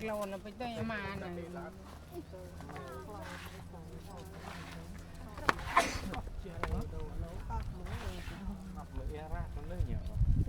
lâu nó phải tới mà này มือเอร่ามันเรื่องเหนียว เ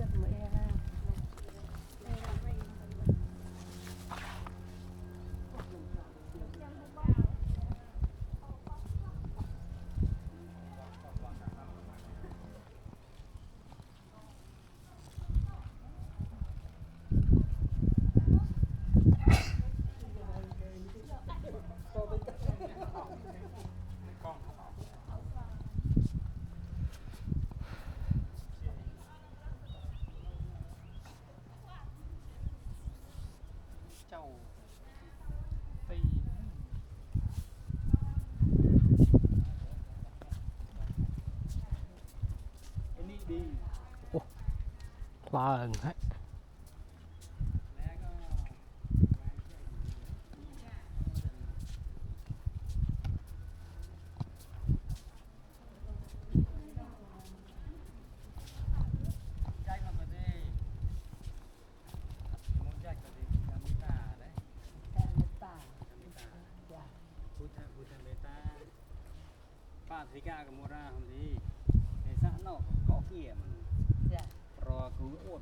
จ้าตี ไอ้นี่ดี ฟ้างห้ป้าสิกากับโมราคนนี้ไอ้สนอกกาเกี่ยมัน mua ra không gì thì xã nó có kia mà รอคืออ้วน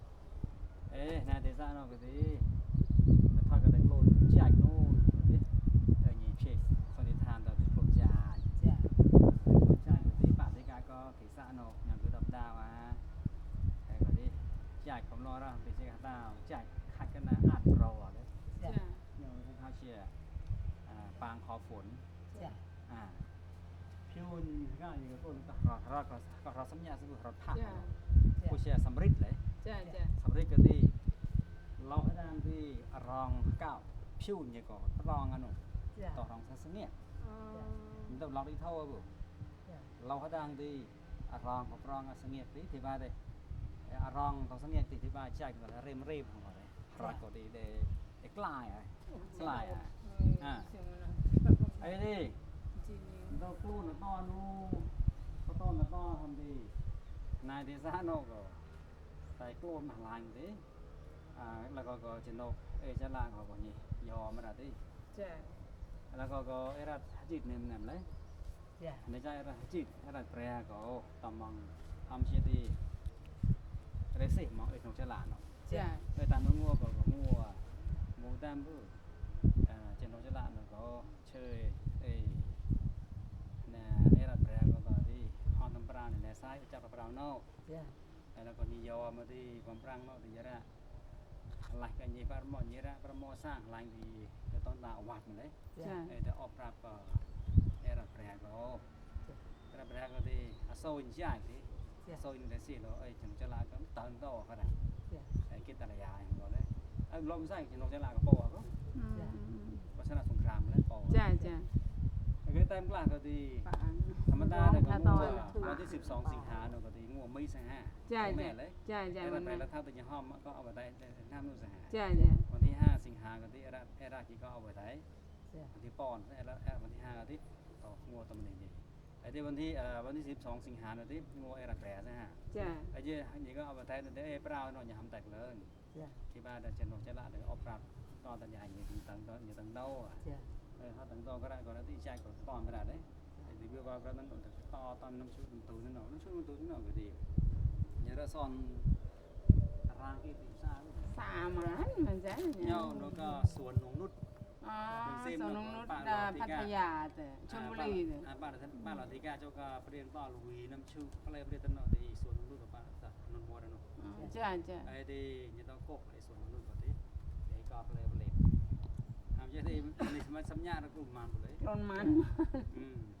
นมองเกาะน้องต้องก็ไม่จะม้วนนั่นนู่นนี่ก็ได้ช่องจิสังเกตรัดเลยไอ้เป็นล่อนี่ก็นายเนาะเป็นล่อคือได้เลยอย่าได้แต่ไพ่เนี่ยมาเลยไอ้สั่งเลยเออไปแต่ไพ่ Ê, nè thì ra nó cái gì thôi cái đấy lột chạy nó cái gì ở nhị chết xong thì than đầu thì lột chạy lột chạy cái gì bạn thấy cái có thị xã nó nhà cứ đập đào à cái cái gì chạy không lo ra bị chạy đào chạy khai cái này ạt rầu à đấy Dạ. nhưng mà không chia à bang khó phun à phiêu cái gì cái tôi nó có có có có có sắm nhà sẽ có thắt Dạ. cô chia sắm rít đấy Dạ, dạ. สำเร็จก็ดีเราให้ดังที่รองเก้าพิวเนี่ยก็รองอันนู้นต่อรองทัศเนี่ย Ờ, มันต้องเราได้เท่าบุเราให้ดังที่ร องกับรองอัศเงียที่ที่บ้านเลยรองของสังเงียที่ที่บ้านใจก็เริ่มเรีบของเราเลยรากก็ดีเดเอกลายอะสลายอะ Ừ, À. xem nào. ไอ้นี่ Chị nhìn. เราครูนต้อนนู้ก็ต้อนต้อทำดีนายที่ซ่าโน ก็ใส่กล้มหลังดิอ่าแล้วก็ก็จะนกเอจะลางเขาก็นี่ยอมมาดิ Dạ. แล้วก็ก็เอรัดจิตเนี่ยมันนั่นเลยในใจเอรัดจิตเอรัดแปรก็ตอมองทำเชียดีเรสิมองเอ็ดนกจะลางเนาะ Dạ. เออตามงัวก็ก็งัวหมูตามบื้ออ่าเจนนกจะลางก็เชยเอ้น่ะเอรัดแปรก็ตอนที่ฮอนตำปราเนี่ยในซ้ายจับปราเนาะ แล้วก็นิยมมาที่บำปรังเนาะที่ยะระหลักกันยี่ปรโมยี่ระปรโมสร้างหลังดีจะต้องตาวัดมันเลย Dạ. เออจะออกปรับก็เอรับแปรก็เอรับแปรก็ที่อโซนจ่ายที่โซนเดซี่เราเอ้ยจังจะลาก็ตันโตเขาได้ไอ้กิตระยาอย่างก็เลยไอ้ลมใส่จังจะลาก็ปอก็ Ừ, ừ, ừ. เพราะฉะนั้นสงครามแล้วปอ Dạ, dạ. ไอ้ก็เต็มกล้าก็ที่ Bạn. ธ รรมดาเนี่ยก็ Tha งัว tôi. วันที่ 12 สิงหาเนาะก็ที่งัวไม่ใช่ห้า Dạ, แม่ dạ. เลย Dạ, ไอ้ dạ. รับ mình แปร nói. แล้วถ้าตัวยี่ห้อมก็เอาไปได้น้ำนู่นสหา Dạ, dạ. วันที่ 5 สิงหาก็ที่เอราเอราที่ก็เอาไว้ได้วันที่ปอนเอราเอราวันที่5ก็ที่ต่องัวตัวมันนี่ไอ้ที่วันที่เอ่อวันที่ 12 สิงหาเนาะที่งัวเอราแปรใช่ฮะ Dạ. ไอ้เจ้านี่ก็เอาไปได้แต่เอ้เปล่าเนาะอย่าทำแตกเลยที่บ้านจะนกจะละเดี๋ยวเอาปรับตอนตันใหญ่อย่าถึงตังตอนอย่าตังเต้าอะเออถ้าตังโตก็ได้ก็แล้วที่ใจก็ตอนไม่ได้เลยไอ้ที่เบี้ยว่าก็นั้นต่อตอนน้ำชุด ตูนั่นเนาะน้ำชุดตูนั่นเนาะก็ดีอย่าเราซ่อนรางที่ติดซ่า Xa mà hắn mà giá là เงา nhà. แล้วก็สวนหนองนุช À, xem sao nó nó có nút bạn là nào thì cả. Pattaya thế. อ่า Chum บ้าน Buli thế. อ่าบ้านเราบ้านเราที่กาเจ้าก็เรียนต่อลุยน้ำชูก็เลยเรียนตั้งแต่ที่สวนนุ่นกับบ้านสัตว์นนท์มัวนะเนาะ Ừ, Dạ, dạ. ไอ้ที่ยังต้องกบไอ้สวนนุ่นก่อนที่ไอ้ก็เลยเรียนทำยังไงนี่มันสัญญาณกลุ่มมันหมดเลย Con man. อืมน้ำชูดูนั่นกับดำละมอนที่ก็ทางนายเดซ่าน้ำร้อนของเขาคือได้กว่าหน่อยได้มาหนึ่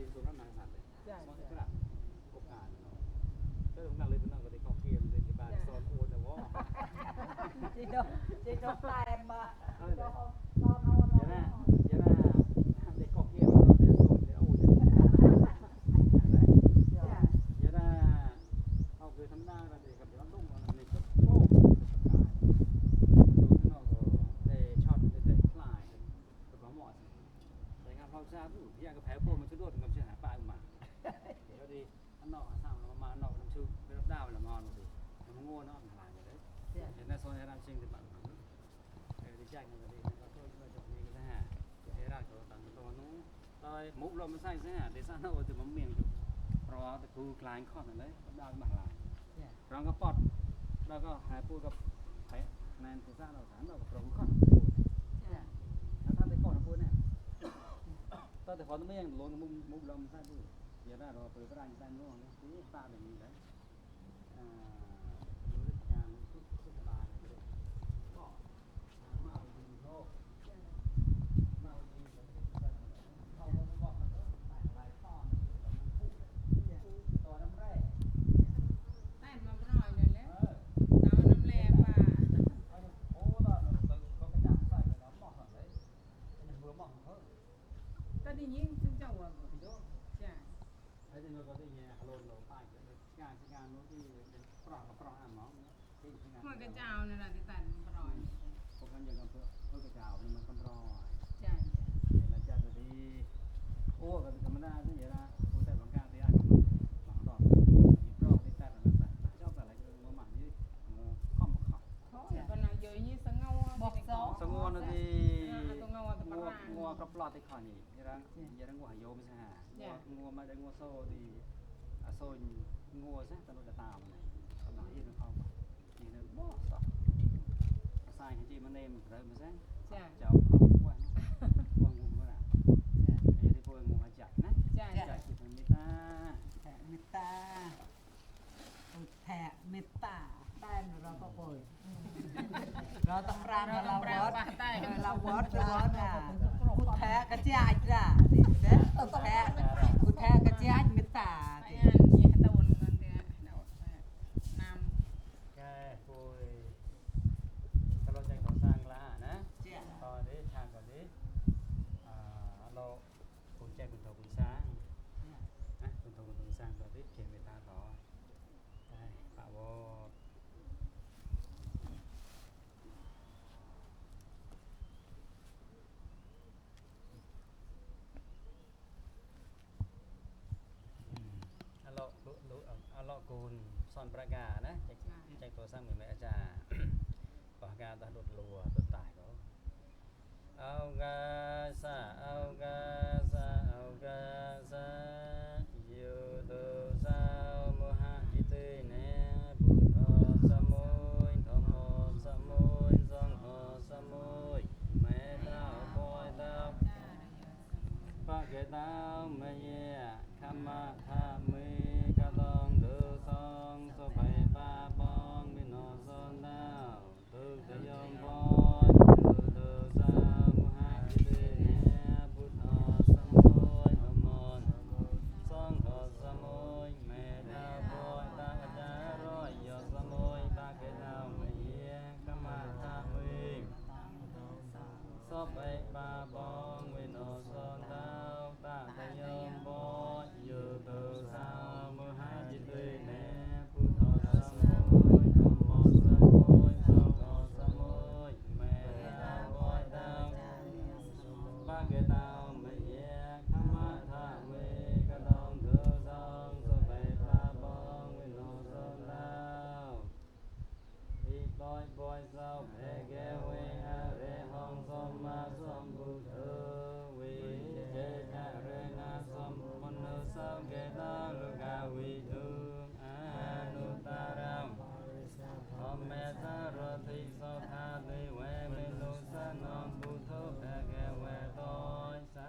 ชนะทรัพย์สินส่วนนั้นนางสัตว์เลยจ้ะสอนกระดับกุกกายเนาะถ้าตรงนั้นเลยเป็นนั่งก็ได้ข้อเกมเลยที่บ้านสอนโอนแต่ว่า chị đâu chị đâu tay em mà Thôi Đâu để- không? Lo đâu lo Vậy nè, vậy nè, để có kia mà nó để sồn để ổn Đấy. Dạ. Vậy nè, học từ thăm đa là để gặp nó đúng là mình rất vô Tôi nó có để chọn để để lại để có mọi Để ngắm học ra đủ thì cái phải vô mà chứ đốt ngầm chưa hả bài mà Để nó đi ăn nọ sao nó mà ăn nọ nó chưa cái đắp đào là ngon rồi nó ngon nó làm lại đấy Dạ. Thế nên sau này làm sinh thì bạn Để đi chạy người đi nó thôi nó chọn đi cái hả thế ra chỗ tầng ตัวนู้นตอยมุกลมใส่ใช่ไหมเดี๋ยวซ่าเอาแต่มันเมียงจุรอแต่กูกลายข้อนั่นเลยก็ดาวมาหลาย Dạ. รองก็ปอดแล้วก็หายปูกับไผ่แมนที่ซ่าเราสารเรากับรองข้อ Dạ. แล้วถ้าได้ก่อนปูเนี่ยตอนแต่พอต้องไม่ยังลงมุกมุกลมใส่ปูเดี๋ยวได้เราเปิดกระดานใส่นู่นนี่ที่ตาแบบนี้เลยอ่าดูราชการทุกทุกบานเลยก็มาเอาดีโลก แม่นมาบ่น้อยเลยแหล้วตามน้ำแลป่าก็ได้ยินซึ่งเจ้าว่าบ่จ้ะ ห้วยกระเจ้านั่นน่ะที่ตันบ่น้อยจ้ะโอ้ก็ธรรมดาที่เยอะนะโอ้แต่บางการที่ไอ้ก็หลังดอกยิบรอบที่แต่ละแต่ชอบแต่อะไรก็มาหมันนี่งูข้อมขาเพราะว่าน่ะเยอะยี่สังเงา Bọc gió. สงวนที่ตัวเงาตะปงัวรางงัวกระปลอดที่ขานี่ยรังยรังงัวหายโย มใช่ฮะงัวมาได้งัวโซ่ดีอะโซ่งัวใช่ตลอดเลยเขาบอกยืนเขายืนบ่สอบใส่ให้จีมันเนมเริ่มใช่จ้ะเจ้าเขาว่าว่างูก็ได้ไอ้ที่พวกงูหายจักนะจ้ะจักที่มันไม่ตา លោកគូនសនប្រកាណាចែកចែកប្រសាមួយមេអាចារ្យបោះការដោះដុតលួដុតតាយក៏អោកាសាអោកាសាអោកាសាយោទុសាមហាជីទេនេពុទ្ធសមុយធម្មសមុយសង្ឃសមុយមេតាបុយតាបកេតាមយេខមថា bo ba bo nguyên hồ son tao ta tay âm bo dự từ sao mưa hai di tươi nè phu thọ sa môi thọ mò sa môi thọ thọ sa môi mẹ ta gọi tao ba ghế tao boy, boys, love, hey, get away. sang ke ta lu ka vi tu anuttaram om me sa ro ti so tha ti we me lu sa nam bu thu pe ke we toi sa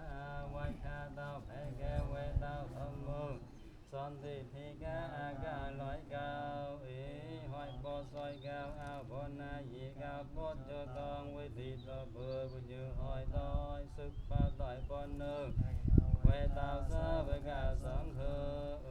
wa kha tao pe ke we tao thông thì thi ca a ca lõi cao ý soi cao a bò gì cao bò cho con với thịt lo bừa như hỏi đói sức ba tỏi bò nương 早上，我该上课。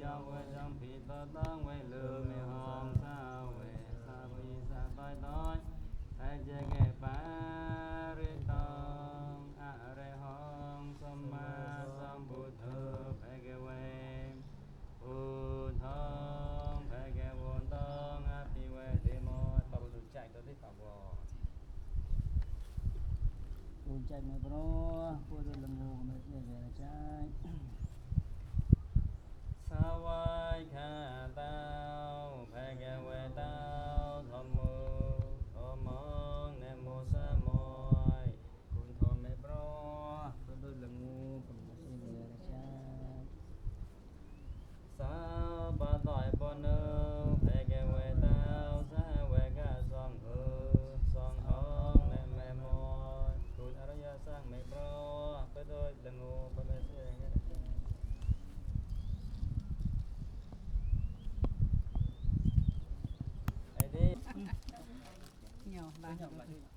ยาวจังผิตาต้องไว้ลืมไม่หอมสาเวสาวีสาต้อยต้อยแต่จะแก่ปาริตองอะไรหองสมมาสัมพุทโธภะคะเวพุทองธภะคะวนต้องอภิเวทิโมปะปุจจัยตัวที่สองวอปุจจัยไม่พร้อ่ยอมมาด้วย